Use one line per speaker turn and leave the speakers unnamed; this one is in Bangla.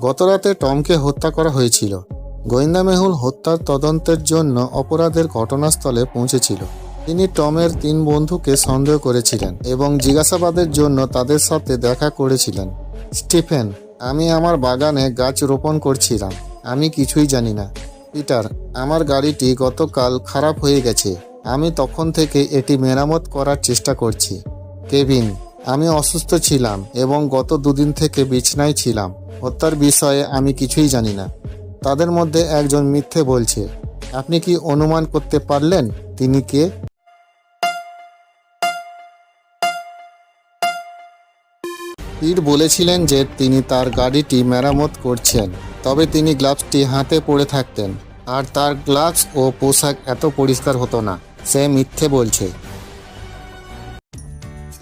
গতরাতে টমকে হত্যা করা হয়েছিল। গোয়েন্দা মেহুল হত্যার তদন্তের জন্য অপরাধের ঘটনাস্থলে পৌঁছেছিল। তিনি টমের তিন বন্ধুকে সন্দেহ করেছিলেন এবং জিজ্ঞাসাবাদের জন্য তাদের সাথে দেখা করেছিলেন। স্টিফেন, আমি আমার বাগানে গাছ রোপণ করছিলাম। আমি কিছুই জানি না। পিটার, আমার গাড়িটি গতকাল খারাপ হয়ে গেছে। আমি তখন থেকে এটি মেরামত করার চেষ্টা করছি। কেভিন আমি অসুস্থ ছিলাম এবং গত দুদিন থেকে বিছনায় ছিলাম। হত্যার বিষয়ে আমি কিছুই জানি না। তাদের মধ্যে একজন মিথ্যে বলছে। আপনি কি অনুমান করতে পারলেন তিনি কে? পিট বলেছিলেন যে তিনি তার গাড়িটি মেরামত করছেন, তবে তিনি গ্লাভসটি হাতে পরে থাকতেন। আর তার গ্লাভস ও পোশাক এত পরিষ্কার হতো না, সে মিথ্যে বলছে।